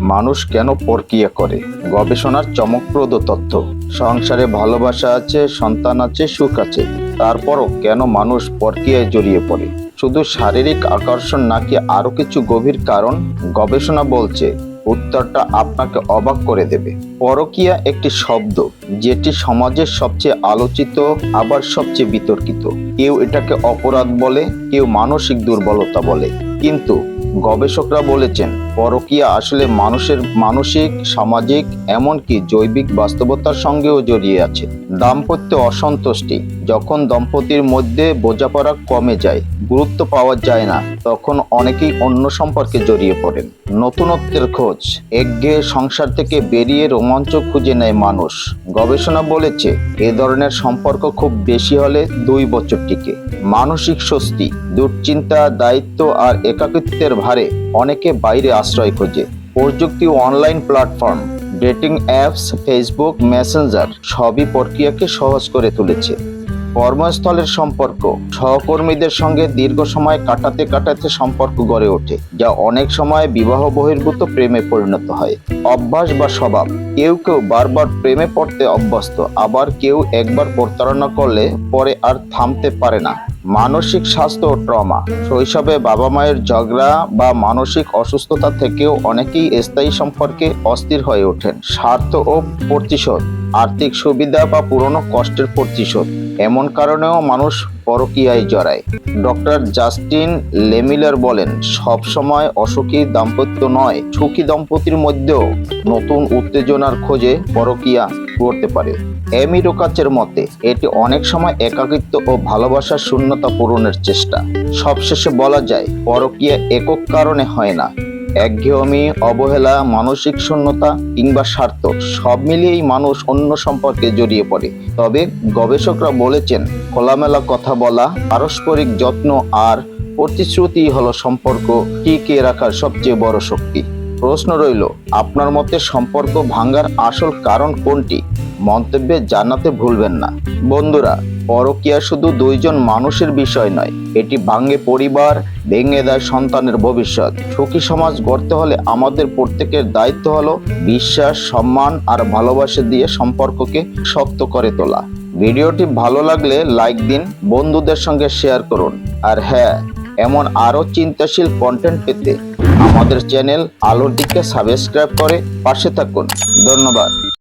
মানুষ কেন প্রক্রিয়া করে? গবেষণার চমকপ্রদ তথ্য সংসারে ভালোবাসা আছে, সন্তান আছে, সুখ আছে, তারপরও কেন মানুষ প্রক্রিয়ায় জড়িয়ে পড়ে? শুধু শারীরিক আকর্ষণ নাকি আরও কিছু গভীর কারণ? গবেষণা বলছে, উত্তরটা আপনাকে অবাক করে দেবে। পরকীয়া একটি শব্দ, যেটি সমাজের সবচেয়ে আলোচিত, আবার সবচেয়ে বিতর্কিত। কেউ এটাকে অপরাধ বলে, কেউ মানসিক দুর্বলতা বলে। কিন্তু গবেষকরা বলেছেন, পরকীয়া আসলে মানুষের মানসিক, সামাজিক, এমনকি জৈবিক বাস্তবতার সঙ্গেও জড়িয়ে আছে। দাম্পত্য অসন্তুষ্টি, যখন দম্পতির মধ্যে বোঝাপড়া কমে যায়, গুরুত্ব পাওয়া যায় না, তখন অনেকেই অন্য সম্পর্কে জড়িয়ে পড়েন। নতুনত্বের খোঁজ, একঘেয়ে সংসার থেকে বেরিয়ে রোমাঞ্চ খুঁজে নেয় মানুষ। গবেষণা বলেছে, এ ধরনের সম্পর্ক খুব বেশি হলে দুই বছর টিকে মানসিক স্বস্তি, দুশ্চিন্তা, দায়িত্ব আর একাকিত্বের ভারে অনেকে বাইরে আশ্রয় খোঁজে। প্রযুক্তি ও online platform, dating apps, Facebook, Messenger সবই প্রক্রিয়াকে সহজ করে তুলেছে। কর্মস্থলের সম্পর্ক, সহকর্মীদের সঙ্গে দীর্ঘ সময় কাটাতে কাটাতে সম্পর্ক গড়ে ওঠে, যা অনেক সময় বিবাহ বহির্ভূত প্রেমে পরিণত হয়। অভ্যাস বা স্বভাব, কেউ কেউ বারবার প্রেমে পড়তে অভ্যস্ত, আবার কেউ একবার প্রতারণা করলে পরে আর থামতে পারে না। মানসিক স্বাস্থ্য ও ট্রমা। শৈশবে বাবা মায়ের ঝগড়া বা মানসিক অসুস্থতা থেকেও অনেকেই স্থায়ী সম্পর্কে অস্থির হয়ে ওঠেন। স্বার্থ ও প্রতিশোধ, আর্থিক সুবিধা বা পুরনো কষ্টের প্রতিশোধ, এমন কারণেও মানুষ পরকীয়ায় জড়ায়। ডক্টর জাস্টিন লেমিলার বলেন, সব সময় অসুখী দাম্পত্য নয়, সুখী দম্পতির মধ্যেও নতুন উত্তেজনার খোঁজে পরকীয়া। করতে পারে। এমি রোকাচের মতে, এটি অনেক সময় একাকিত্ব ও ভালোবাসার শূন্যতা পূরণের চেষ্টা। সবশেষে বলা যায়, পরকীয়া একক কারণে হয় না। একঘেয়েমি, অবহেলা, মানসিক শূন্যতা কিংবা স্বার্থ, সব মিলিয়েই মানুষ অন্য সম্পর্কে জড়িয়ে পড়ে। তবে গবেষকরা বলেছেন, খোলামেলা কথা বলা, পারস্পরিক যত্ন আর প্রতিশ্রুতি হলো সম্পর্ক টিকিয়ে রাখার সবচেয়ে বড় শক্তি। প্রশ্ন রইল, আপনার মতে সম্পর্ক ভাঙ্গার আসল কারণ কোনটি? মন্তব্যে জানাতে ভুলবেন না। বন্ধুরা, পরকীয়া শুধু দুইজন মানুষের বিষয় নয়, এটি ভাঙে পরিবার, ভেঙে দেয় সন্তানের ভবিষ্যৎ। সুখী সমাজ গড়তে হলে আমাদের প্রত্যেকের দায়িত্ব হলো বিশ্বাস, সম্মান আর ভালোবাসা দিয়ে সম্পর্ককে শক্ত করে তোলা। ভিডিওটি ভালো লাগলে লাইক দিন, বন্ধুদের সঙ্গে শেয়ার করুন। আর হ্যাঁ এমন আরও চিন্তাশীল কন্টেন্ট পেতে আমাদের চ্যানেল আলোর দিকে সাবস্ক্রাইব করে পাশে থাকুন। ধন্যবাদ।